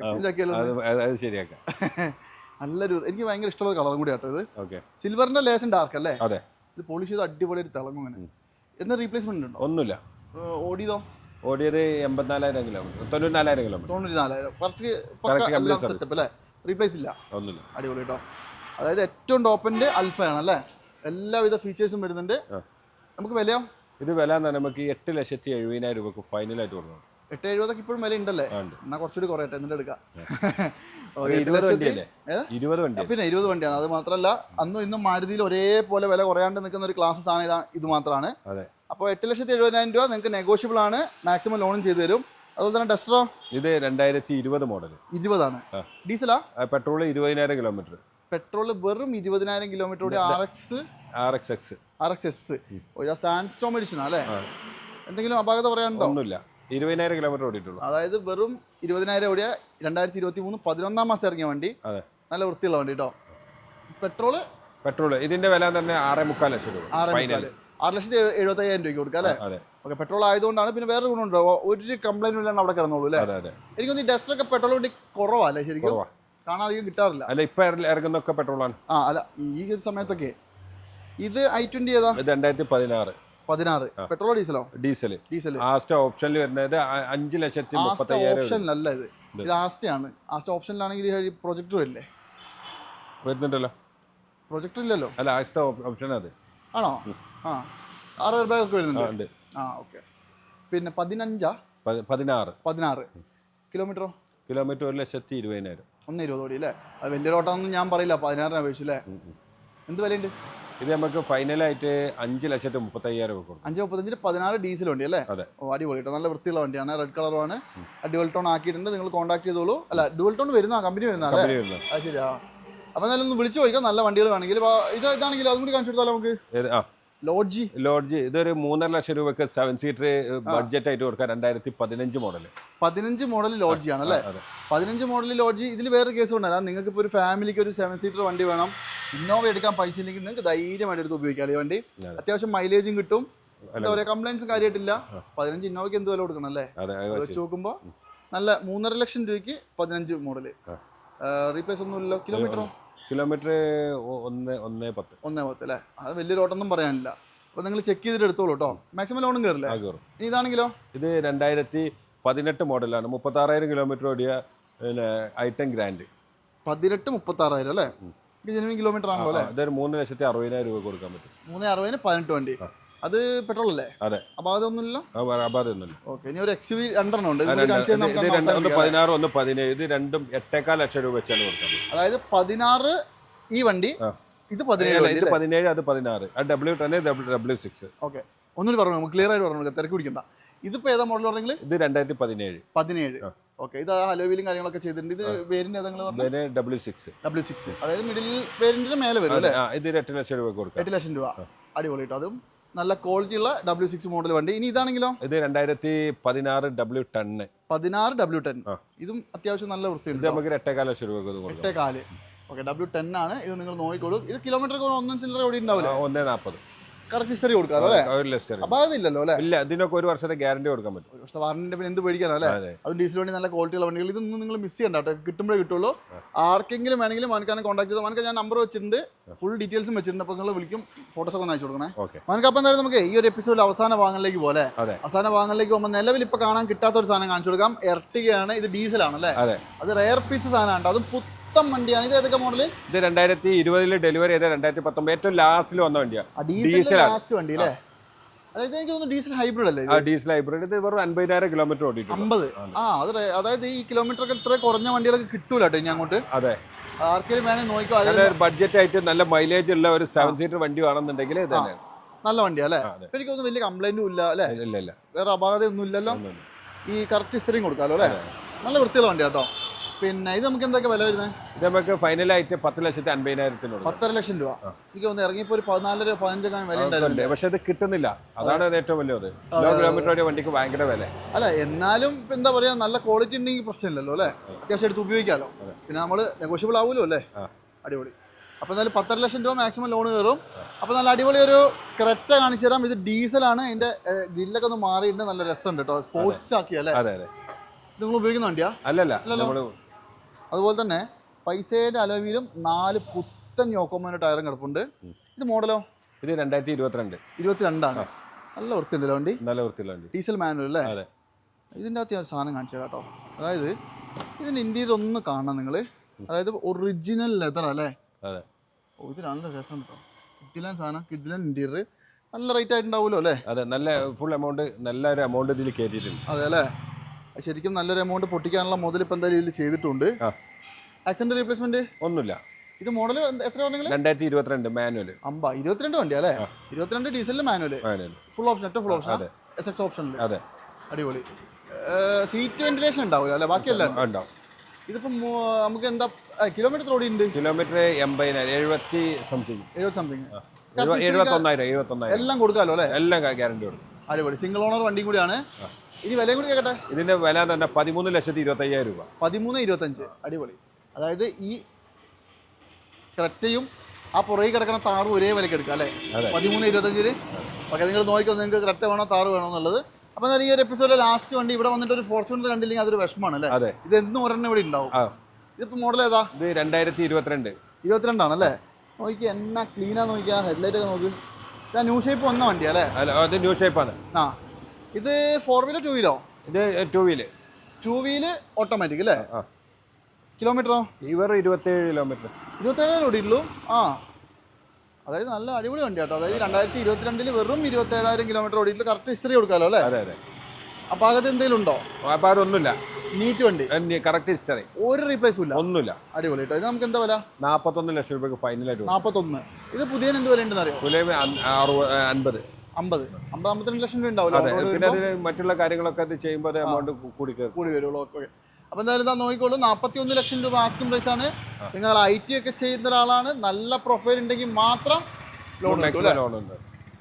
എക്സ്ചേഞ്ച് ആക്കിയാലോ അത് അത് അത് ശരിയാക്കാം. നല്ലൊരു എനിക്ക് ഭയങ്കര ഇഷ്ടമുള്ള കളറും കൂടി ആട്ടോ ഇത്. ഓക്കെ. സിൽവറിന്റെ ലേശം ഡാർക്ക് അല്ലേ? അതെ. ഇത് പോളിഷ് ചെയ്ത് അടിപൊളിയായിട്ട് തിളങ്ങും അങ്ങനെ എന്താ റീപ്ലേസ്മെന്റ് ഉണ്ടോ? ഒന്നുമില്ല. ഓടിയതോ? ഓടിയത് എൺപത്തിനാലായിരം കിലോമീറ്റർ തൊണ്ണൂറ്റിനാലായിരം കിലോമീറ്റർ തൊണ്ണൂറ്റി നാലായിരം കറക്റ്റ്. സെറ്റപ്പ് അല്ലേ റീപ്ലേസ് ഇല്ല. ഒന്നുമില്ല. അടിപൊളി കേട്ടോ അതായത് ഏറ്റവും ടോപ്പിന്റെ അൽഫയാണ് അല്ലേ എല്ലാവിധ ഫീച്ചേഴ്സും വരുന്നുണ്ട്. നമുക്ക് വിലയോ? ഇത് വില എന്ന് നമുക്ക് എട്ട് ലക്ഷത്തി എഴുപതിനായിരം രൂപക്ക് ഫൈനലായിട്ട് കൊടുക്കണം. എട്ട് എഴുപതൊക്കെ ഇപ്പോഴും വില ഉണ്ടല്ലേ? എന്നാൽ എന്നാ കുറച്ചുകൂടി കുറയട്ടെ എന്നിട്ട് എടുക്കാം. പിന്നെ ഇരുപത് വണ്ടിയാണ്. അത് മാത്രമല്ല അന്നും ഇന്നും മാരുതിയിൽ ഒരേപോലെ വില കുറയാണ്ട് നിൽക്കുന്ന ഒരു ക്ലാസ് സാധനം ഇതാ ഇത് മാത്രമാണ്. അപ്പോൾ എട്ട് ലക്ഷത്തി എഴുപതിനായിരം രൂപ നിങ്ങൾക്ക് നെഗോഷ്യബിൾ ആണ്. മാക്സിമം ലോണും ചെയ്തു തരും. അതുപോലെ തന്നെ ഡെസ്ട്രോ ഇത് രണ്ടായിരത്തി ഇരുപത് മോഡൽ ഇരുപതാണ്. ഡീസലാ പെട്രോൾ ഇരുപതിനായിരം കിലോമീറ്റർ പെട്രോൾ വെറും ഇരുപതിനായിരം kilometre R X R X X R X S sandstorm എഡിഷനാ അല്ലേ? എന്തെങ്കിലും അപാകത പറയാനുണ്ടോ? ഒന്നുമില്ല. ഇരുപതിനായിരം കിലോമീറ്റർ ഓടിയിട്ടുള്ളൂ. അതായത് വെറും ഇരുപതിനായിരം ഓടിയ രണ്ടായിരത്തി ഇരുപത്തി മൂന്ന് പതിനൊന്നാം മാസം ഇറങ്ങിയ വണ്ടി. നല്ല വൃത്തിയുള്ള വണ്ടി കേട്ടോ പെട്രോൾ? പെട്രോൾ ഇതിന്റെ വില തന്നെ ആറേ മുക്കാൽ ലക്ഷം രൂപ. ആറ് ലക്ഷത്തി എഴുപത്തി അയ്യായിരം രൂപയ്ക്ക് കൊടുക്കാം അല്ലേ? ഓക്കെ പെട്രോൾ ആയതുകൊണ്ടാണ് പിന്നെ വേറെ ഗുണമുണ്ടോ. ഒരു കംപ്ലൈന്റ് ഇല്ലാണ്ട് അവിടെ കിടന്നോളൂ അല്ലേ? എനിക്കൊന്ന് ഡസ്റ്റർ ഒക്കെ പെട്രോൾ വണ്ടി കുറവല്ലേ ശരിക്കും? അധികം കിട്ടാറില്ല. അല്ല ഇപ്പൊ ഇറങ്ങുന്നൊക്കെ പെട്രോളാണ് ആ അല്ല ഈ ഒരു സമയത്തൊക്കെ. ഇത് ഐ ട്വന്റി ഏതാ? രണ്ടായിരത്തി പതിനാറ്. പതിനാറ്. പെട്രോളോ ഡീസലോ? ഡീസൽ ഡീസൽ ആസ്റ്റ ഓപ്ഷനിൽ വരുന്നത് അഞ്ചു ലക്ഷത്തി ആസ്റ്റ ഓപ്ഷനിലല്ല ഇത്. ഇത്. ആസ്റ്റയാണ്. ആസ്റ്റ ഓപ്ഷനിലാണെങ്കിൽ പ്രൊജക്ടർ വരില്ലേ? വരുന്നുണ്ടല്ലോ. പ്രൊജക്ടർ ഇല്ലല്ലോ? അല്ല ആസ്റ്റ ഓപ്ഷൻ അത്. ആണോ? ആ. ആറ് ബാഗ് ഒക്കെ വരുന്നുണ്ട്. ആ ഓക്കെ. പിന്നെ പതിനഞ്ചാ? പതി- പതിനാറ്. പതിനാറ്. കിലോമീറ്ററോ? കിലോമീറ്റർ ഒരു ലക്ഷത്തി ഇരുപതിനായിരം. ഒന്ന് ഇരുപത് കോടി അല്ലേ? അത് വലിയ ഒന്നും ഞാൻ പറയില്ല പതിനാറിന് അപേക്ഷിച്ച് അല്ലേ. എന്ത് വിലയുണ്ട്? ഇത് നമുക്ക് ഫൈനലായിട്ട് അഞ്ച് ലക്ഷത്തി മുപ്പത്തി അയ്യായിരം രൂപ കൊടുക്കും. അഞ്ച് മുപ്പത്തഞ്ചിന് പതിനാറ് ഡീസൽ വണ്ടി അല്ലേ? അതെ. ഓ അടിപൊളി കേട്ടോ. നല്ല വൃത്തിയുള്ള വണ്ടിയാണ്. റെഡ് കളറുമാണ് ഡുവൽ ടോൺ ആക്കിയിട്ടുണ്ട്. നിങ്ങൾ കോൺടാക്ട് ചെയ്തോളൂ. അല്ല ഡുവൽ ടോൺ വരുന്ന കമ്പനി വരുന്ന അല്ലേ? കമ്പനി വരുന്നത്. അത് ശരിയാ. അപ്പൊ എന്നാലും ഒന്ന് വിളിച്ചു ചോദിക്കാം. നല്ല വണ്ടികൾ വേണമെങ്കിൽ. ഇപ്പൊ ഇത് ഇതാണെങ്കിൽ അതും കൂടി കാണിച്ചു കൊടുത്താലോ നമുക്ക്? ഏത് ആ. ലോഡ്ജി? ലോഡ്ജ്. ഇതൊരു മൂന്നര ലക്ഷം രൂപയ്ക്ക് സെവൻ സീറ്റർ ബഡ്ജറ്റ് ആയിട്ട് കൊടുക്കാം രണ്ടായിരത്തി പതിനഞ്ച് മോഡൽ പതിനഞ്ച് മോഡൽ ലോഡ്ജി ആണ് അല്ലേ പതിനഞ്ച് മോഡൽ ലോഡ്ജി ഇതിൽ വേറെ കേസ് കൊണ്ടല്ല നിങ്ങൾക്ക് ഇപ്പോൾ ഒരു ഫാമിലിക്ക് ഒരു സെവൻ സീറ്റർ വണ്ടി വേണം. ഇന്നോവ എടുക്കാൻ പൈസ ഇല്ലെങ്കിൽ നിങ്ങൾക്ക് ധൈര്യമായിട്ട് എടുത്ത് ഉപയോഗിക്കാം ഈ വണ്ടി? അത്യാവശ്യം മൈലേജും കിട്ടും. എന്താ പറയുക കംപ്ലൈൻസും കാര്യമായിട്ടില്ല. പതിനഞ്ച് ഇന്നോവയ്ക്ക് എന്ത് വില കൊടുക്കണം അല്ലേ? വെച്ച്. നോക്കുമ്പോൾ നല്ല മൂന്നര ലക്ഷം രൂപയ്ക്ക് പതിനഞ്ച് മോഡൽ. റീപ്ലേസ് ഒന്നുമില്ലല്ലോ. കിലോമീറ്ററോ കിലോമീറ്റർ ഒന്ന് ഒന്ന് പത്ത്. ഒന്നേ പത്ത് അല്ലേ? അത് വലിയ റോട്ടൊന്നും പറയാനില്ല. അപ്പോൾ നിങ്ങൾ ചെക്ക് ചെയ്തിട്ട് എടുത്തോളൂ കേട്ടോ മാക്സിമം ലോണും കയറില്ലേ ആ കയറും ഇനി ഇതാണെങ്കിലോ? ഇത് രണ്ടായിരത്തി പതിനെട്ട് മോഡലാണ്. മുപ്പത്താറായിരം കിലോമീറ്റർ ഓടിയ പിന്നെ ഐറ്റം ഗ്രാൻഡ് പതിനെട്ട് മുപ്പത്താറായിരം അല്ലേ? ഇത് ജനുവിൻ കിലോമീറ്റർ ആണല്ലോ അല്ലേ? അതൊരു മൂന്ന് ലക്ഷത്തി അറുപതിനായിരം രൂപ കൊടുക്കാൻ പറ്റും. മൂന്ന് അറുപതിന് പതിനെട്ട് വണ്ടി. അത് പെട്രോൾ അല്ലേ? അതെ. അപാതൊന്നുമില്ല അപാതൊന്നുമില്ല ഓക്കെ ഇനി ഒരു എക്സ് വി രണ്ടെണ്ണം ഉണ്ട്. രണ്ട്-. പതിനാറ് ഒന്ന് പതിനേഴ്. ഇത് രണ്ടും എട്ടേക്കാൽ ലക്ഷം രൂപ വെച്ചാണ് കൊടുക്കുന്നത്. അതായത് പതിനാറ് ഈ വണ്ടി ഇത് പതിനേഴ് ഇത് പതിനേഴ് അത് പതിനാറ്. ആ W ten W six okay. ഒന്നുകൂടി പറഞ്ഞു നമുക്ക് ക്ലിയർ ആയിട്ട് പറഞ്ഞു തിരക്ക് പിടിക്കണ്ട. ഇതിപ്പോ ഏതാ മോഡൽ പറഞ്ഞെങ്കിൽ ഇത് രണ്ടായിരത്തി പതിനേഴ്. പതിനേഴ് ഓക്കെ ഇത് ഹലോവിലും കാര്യങ്ങളൊക്കെ ചെയ്തിട്ടുണ്ട്. ഇത് വേരിന്റെ ഏതെങ്കിലും ഡബ്ല്യു സിക്സ് ഡബ്ല്യു സിക്സ് അതായത് മിഡിൽ പേരിന്റെ മേലെ വരും അല്ലേ? ഇത് എട്ട് ലക്ഷം രൂപ കൊടുക്കാം. എട്ട് ലക്ഷം രൂപ. അടിപൊളി കേട്ടോ അതും നല്ല ക്വാളിറ്റി ഉള്ള ഡബ്ല്യു സിക്സ് മോഡൽ വണ്ടി. ഇനി ഇതാണെങ്കിലോ? ഇത് രണ്ടായിരത്തി പതിനാറ് ഡബ്ല്യു ടെന്ന് പതിനാറ് ഡബ്ല്യു ടെൻ. ഇതും അത്യാവശ്യം നല്ല വൃത്തി വൃത്തിയുണ്ട് നമുക്ക് എട്ടേകാല ലക്ഷം രൂപ ഓക്കെ ഡബ്ല്യു ടെൻ ആണ്. ഇത് നിങ്ങൾ നോക്കിക്കോളൂ. ഇത് കിലോമീറ്റർ ഒന്നും ചില്ലറ ഓടി ഉണ്ടാവില്ല? ഒന്നേ നാൽപ്പത് കറക്റ്റ് ഹിസ്റ്ററി കൊടുക്കാറോ അല്ലേ? ഒരു ലക്ഷം അപ്പൊ അതില്ലല്ലോ അല്ലേ? ഇല്ല ഇതിനൊക്കെ ഒരു വർഷത്തെ ഗ്യാരണ്ടി കൊടുക്കാൻ പറ്റും. പക്ഷേ വാറന്റിന്റെ പിന്നെ എന്ത് പേടിക്കാനോ അല്ലേ? അതെ. ഡീസൽ വണ്ടി നല്ല ക്വാളിറ്റിയുള്ള വണ്ടികൾ. ഇതൊന്നും നിങ്ങൾ മിസ് ചെയ്യണ്ട കേട്ടോ. കിട്ടുമ്പോഴേ കിട്ടുള്ളൂ. ആർക്കെങ്കിലും വേണമെങ്കിലും മനക്കാനെ കോൺടാക്ട് ചെയ്ത്. മനക്ക് ഞാൻ നമ്പർ വെച്ചിട്ടുണ്ട്. ഫുൾ ഡീറ്റെയിൽസും വെച്ചിട്ടുണ്ട്. അപ്പോൾ നിങ്ങൾ വിളിക്കും. ഫോട്ടോസ് ഒക്കെ ഒന്ന് അയച്ചു കൊടുക്കണേ. മനക്ക് അപ്പം എന്തായാലും നമുക്ക് ഈ ഒരു എപ്പിസോഡിൽ അവസാന ഭാഗങ്ങളിലേക്ക് പോലെ അവസാന ഭാഗങ്ങളിലേക്ക് പോകുമ്പോൾ നിലവിൽ ഇപ്പോൾ കാണാൻ കിട്ടാത്ത ഒരു സാധനം കാണിച്ചു കൊടുക്കാം. എർട്ടികയാണ് ഇത് ഡീസലാണ് അല്ലേ? അത്. റയർ പീസ് സാധനമാണ് അതും പുത്തൻ വണ്ടിയാണ്. ഇത് ഏതൊക്കെ മോഡൽ ഇത് രണ്ടായിരത്തി ഇരുപതിൽ ഡെലിവറി ചെയ്ത രണ്ടായിരത്തി പത്തൊമ്പത് ഏറ്റവും ലാസ്റ്റിൽ വന്ന വണ്ടിയാണ് ഡീസൽ ലാസ്റ്റ് വണ്ടി അല്ലേ? അതായത് എനിക്ക് തോന്നുന്നു ഡീസൽ ഹൈബ്രിഡ് അല്ലേ ആ ഡീസൽ ഹൈബ്രിഡ് ഇത് വെറും അൻപതിനായിരം കിലോമീറ്റർ ഓടിയിട്ടുണ്ട്. അമ്പത് ആ അത് അതായത് ഈ കിലോമീറ്റർ ഒക്കെ ഇത്ര കുറഞ്ഞ വണ്ടികളൊക്കെ കിട്ടൂല കേട്ടോ ഇനി അങ്ങോട്ട്. അതെ. ആർക്കെങ്കിലും വേണേൽ നോക്കിക്കോ. നല്ല ബഡ്ജറ്റ് ആയിട്ട് നല്ല മൈലേജ് ഉള്ള ഒരു സെവൻ സീറ്റർ വണ്ടി വേണമെന്നുണ്ടെങ്കിൽ ഇത് തന്നെയാണ്. നല്ല വണ്ടിയാ അല്ലേ? എനിക്ക് തോന്നുന്നു വലിയ കംപ്ലൈന്റും ഇല്ല അല്ലേ? ഇല്ല ഇല്ല വേറെ അപാകതയൊന്നും ഇല്ലല്ലോ ഈ കറക്റ്റ് ഇസ്റ്ററിയും കൊടുക്കാമല്ലോ അല്ലേ? നല്ല വൃത്തിയുള്ള വണ്ടിയാ കേട്ടോ. പിന്നെ ഇത് നമുക്ക് എന്തൊക്കെ വില വരുന്നത് ഇത് നമുക്ക് ഫൈനലായിട്ട് പത്ത് ലക്ഷത്തി അൻപതിനായിരത്തിനുള്ള. പത്തര ലക്ഷം രൂപ. എനിക്ക് ഒന്ന് ഇറങ്ങിയപ്പോൾ ഒരു പതിനാലര പതിനഞ്ചൊക്കെ വില ഉണ്ടായിരുന്നു പക്ഷെ ഇത് കിട്ടുന്നില്ല. അതാണ് അത്. ഏറ്റവും വലിയത് ലോ കിലോമീറ്റർ ഓടിയ വണ്ടിക്ക് ഭയങ്കര വില. അല്ല എന്നാലും ഇപ്പൊ എന്താ പറയാ നല്ല ക്വാളിറ്റി ഉണ്ടെങ്കിൽ പ്രശ്നമില്ലല്ലോ അല്ലേ? അത്യാവശ്യം എടുത്ത് ഉപയോഗിക്കാമല്ലോ പിന്നെ നമ്മൾ നെഗോഷ്യബിൾ ആവുമല്ലോ അല്ലേ? ആ. അടിപൊളി. അപ്പോൾ എന്നാലും പത്തര ലക്ഷം രൂപ മാക്സിമം ലോൺ കയറും. അപ്പോൾ നല്ല അടിപൊളി ഒരു ക്രെറ്റ കാണിച്ചു തരാം. ഇത് ഡീസലാണ് അതിന്റെ ഗ്രില്ലൊക്കെ ഒന്ന് മാറിയിട്ട് നല്ല രസമുണ്ട് കേട്ടോ സ്പോർട്സ് ആക്കിയല്ലേ അതെ അതെ. ഇത് നിങ്ങൾ ഉപയോഗിക്കുന്ന വണ്ടിയാ? അല്ലല്ല. നമ്മൾ അതുപോലെ തന്നെ പൈസയുടെ അലോവിയിലും നാല് പുത്തൻ യോക്കോമോന്റെ ടയറും കിടപ്പുണ്ട്. ഇത് മോഡലോ? ഇത് രണ്ടായിരത്തി ഇരുപത്തിരണ്ട് ഇരുപത്തിരണ്ടാണ് നല്ല വൃത്തിയുണ്ടല്ലോ വണ്ടി? നല്ല വൃത്തിയുള്ള വണ്ടി. ഡീസൽ മാനുവൽ അല്ലേ? ഇതിന്റെ അകത്ത് ഞാൻ സാധനം കാണിച്ചു കേട്ടോ. അതായത് ഇതിന്റെ ഇന്ത്യയിൽ ഒന്ന് കാണണം നിങ്ങൾ അതായത് ഒറിജിനൽ ലെതർ അല്ലേ? അതെ. ഓ ഇത് നല്ല രസം കേട്ടോ. കിഡിലൻ സാധനം കിഡിലൻ ഇന്റീരിയർ നല്ല റേറ്റ് ആയിട്ടുണ്ടാവുമല്ലോ അല്ലേ? അതെ നല്ല ഫുൾ എമൗണ്ട് നല്ല ഒരു എമൗണ്ട് ഇതിൽ കയറ്റിയിട്ടുണ്ട് അതെ അല്ലേ? ശരിക്കും നല്ലൊരു എമൗണ്ട് പൊട്ടിക്കാനുള്ള മുതൽ ഇപ്പം എന്തായാലും ഇതിൽ ചെയ്തിട്ടുണ്ട്. ആക്സിഡന്റ് റീപ്ലേസ്മെന്റ് ഒന്നുമില്ല. ഇത് മോഡൽ എത്ര പറഞ്ഞെങ്കിൽ രണ്ടായിരത്തി ഇരുപത്തിരണ്ട് മാനുവൽ അമ്പ ഇരുപത്തിരണ്ട് വണ്ടി അല്ലേ. ഇരുപത്തിരണ്ട് ഡീസലിൽ മാനുവൽ ഫുൾ ഓപ്ഷൻ ഒറ്റ full option. S X option അതെ. അടിപൊളി. സീറ്റ് വെന്റിലേഷൻ ഉണ്ടാവില്ല അല്ലേ? ബാക്കിയെല്ലാം ഉണ്ട്. ഉണ്ടാവും. ഇതിപ്പം നമുക്ക് എന്താ കിലോമീറ്റർ ഓടിയുണ്ട് കിലോമീറ്റർ എൺപതിനായിരം എഴുപത്തി സംതിങ് എഴുപത് സംതിങ് എഴുപത്തൊന്നായിരം എഴുപത്തൊന്നായിരം. എല്ലാം കൊടുക്കാമല്ലോ അല്ലേ? എല്ലാം ഗ്യാരണ്ടി കൊടുക്കും. അടിപൊളി. സിംഗിൾ ഓണർ വണ്ടി കൂടിയാണ്. ഇനി വിലയും കൂടി കേട്ടെ ഇതിന്റെ വില തന്നെ പതിമൂന്ന് ലക്ഷത്തി ഇരുപത്തയ്യായിരം രൂപ. പതിമൂന്ന് ഇരുപത്തഞ്ച്. അടിപൊളി. അതായത് ഈ ക്രെറ്റയും ആ പുറകെ കിടക്കുന്ന താറും ഒരേ വിലയ്ക്ക് എടുക്കാം അല്ലേ. പതിമൂന്ന് ഇരുപത്തഞ്ചിന് ഓക്കെ നിങ്ങൾ നോക്കിക്കോ നിങ്ങൾക്ക് ക്രെറ്റ വേണോ താറ് വേണോ എന്നുള്ളത്. അപ്പോൾ എന്നാൽ ഈ ഒരു എപ്പിസോഡിലെ ലാസ്റ്റ് വണ്ടി ഇവിടെ വന്നിട്ട് ഒരു ഫോർച്യൂണർ കണ്ടില്ലെങ്കിൽ അതൊരു വിഷമമാണ് അല്ലേ? ഇത് എന്നും ഒരെണ്ണം ഇവിടെ ഉണ്ടാവും. ഇതിപ്പോ മോഡൽ ഏതാ? ഇത് രണ്ടായിരത്തി ഇരുപത്തിരണ്ട് ഇരുപത്തിരണ്ടാണ് അല്ലേ? നോക്കി എന്നാ ക്ലീനാ നോക്കിയാ ഹെഡ്ലൈറ്റ് ഒക്കെ നോക്ക്. ഇതാ ന്യൂ ഷേപ്പ് വന്ന വണ്ടി അല്ലേ? ന്യൂ ഷേപ്പാണ് ആ. ഇത് ഫോർ വീലോ ടു വീലോ ഇത് two wheel two wheel automatic അല്ലേ? കിലോമീറ്ററോ? ഇവർ ഇരുപത്തേഴ് കിലോമീറ്റർ. ഇരുപത്തേഴായിരം ഓടിയിട്ടുള്ളൂ ആ. അതായത് നല്ല അടിപൊളി വണ്ടി കേട്ടോ അതായത് രണ്ടായിരത്തി ഇരുപത്തിരണ്ടിൽ വെറും ഇരുപത്തേഴായിരം കിലോമീറ്റർ ഓടിയിട്ട് കറക്റ്റ് ഹിസ്റ്ററി കൊടുക്കാമല്ലോ അല്ലേ? അതെ അതെ. അപ്പോൾ അകത്ത് എന്തെങ്കിലും ഉണ്ടോ? അതൊന്നുമില്ല. നീറ്റ് വണ്ടി. കറക്റ്റ് ഹിസ്റ്ററി ഒരു റീപ്ലേസും ഇല്ല. ഒന്നുമില്ല. അടിപൊളി കേട്ടോ ഇത് നമുക്ക് എന്താ വില? നാൽപ്പത്തൊന്ന് ലക്ഷം രൂപയ്ക്ക് ഫൈനലായിട്ട് നാൽപ്പത്തൊന്ന് ഇത് പുതിയ എന്ത് വില ഉണ്ടെന്ന് അറിയോ അറുപത് അൻപത്. അമ്പത് അമ്പത് അമ്പത്തിരണ്ട് ലക്ഷം രൂപ ഉണ്ടാവില്ല? മറ്റുള്ള കാര്യങ്ങളൊക്കെ അത് ചെയ്യുമ്പോൾ എമൗണ്ട് കൂടി കൂടി വരുള്ളൂ. ഓക്കെ. അപ്പോൾ എന്തായാലും ഇതാ നോക്കിക്കോളൂ. നാൽപ്പത്തി ഒന്ന് ലക്ഷം രൂപ ആസ്കിംഗ് പ്രൈസ് ആണ്. നിങ്ങൾ ഐ ടി ഒക്കെ ചെയ്യുന്ന ഒരാളാണ്. നല്ല പ്രൊഫൈൽ ഉണ്ടെങ്കിൽ മാത്രം ലോൺ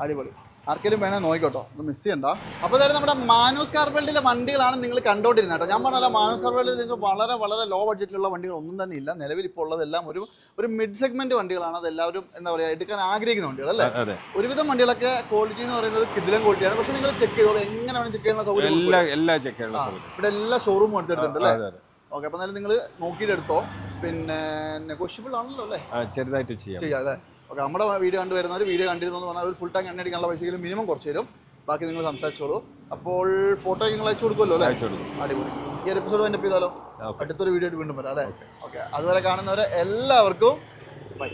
അടിപൊളി. ആർക്കെങ്കിലും വേണേൽ നോക്കിക്കോട്ടോ. ഇത് മിസ് ചെയ്യണ്ട. അപ്പോൾ തന്നെ നമ്മുടെ മാനൂസ് കാർബൽഡിലെ വണ്ടികളാണ് നിങ്ങൾ കണ്ടോണ്ടിരുന്നത് കേട്ടോ. ഞാൻ പറഞ്ഞാൽ മാനൂസ് കാർബൽഡിൽ നിങ്ങൾക്ക് വളരെ വളരെ ലോ ബഡ്ജറ്റിലുള്ള വണ്ടികൾ ഒന്നും തന്നെ ഇല്ല. നിലവിൽ ഇപ്പോൾ ഉള്ളതെല്ലാം ഒരു ഒരു മിഡ് സെഗ്മെന്റ് വണ്ടികളാണ്. അതെല്ലാവരും എന്താ പറയുക എടുക്കാൻ ആഗ്രഹിക്കുന്ന വണ്ടികൾ അല്ലേ? ഒരുവിധം വണ്ടികളൊക്കെ ക്വാളിറ്റി എന്ന് പറയുന്നത് കിദിലം ക്വാളിറ്റിയാണ് പക്ഷെ നിങ്ങൾ ചെക്ക് ചെയ്തോളൂ എങ്ങനെ വേണം ചെക്ക് ചെയ്യാനുള്ള സൗകര്യം ഇവിടെ എല്ലാ ഷോറൂമും എടുത്തിട്ടുണ്ട് അല്ലേ? ഓക്കെ അപ്പോൾ എന്നാലും നിങ്ങൾ നോക്കിയിട്ട് എടുത്തോ. പിന്നെ നെഗോഷ്യബിൾ ആണല്ലോ അല്ലേ? ചെറുതായിട്ട് ചെയ്യാം. ചെയ്യാം അല്ലേ? ഓക്കെ നമ്മുടെ വീഡിയോ കണ്ടു വരുന്നവർ വീഡിയോ കണ്ടിരുന്നു എന്ന് പറഞ്ഞാൽ ഒരു ഫുൾ ടാങ്ക് എണ്ണ അടിക്കാനുള്ള പൈസയെങ്കിലും മിനിമം കുറച്ച് തരും. ബാക്കി നിങ്ങൾ സംസാരിച്ചോളൂ. അപ്പോൾ ഫോട്ടോ നിങ്ങൾ അയച്ചു കൊടുക്കുമല്ലോ അല്ലേ? അയച്ചു കൊടുക്കും. അടിപൊളി. ഈ ഒരു എപ്പിസോഡ് എന്റെ ചെയ്താലോ അടുത്തൊരു വീഡിയോ ആയിട്ട് വീണ്ടും വരാം അല്ലേ? ഓക്കെ. അതുവരെ കാണുന്നവരെ എല്ലാവർക്കും ബൈ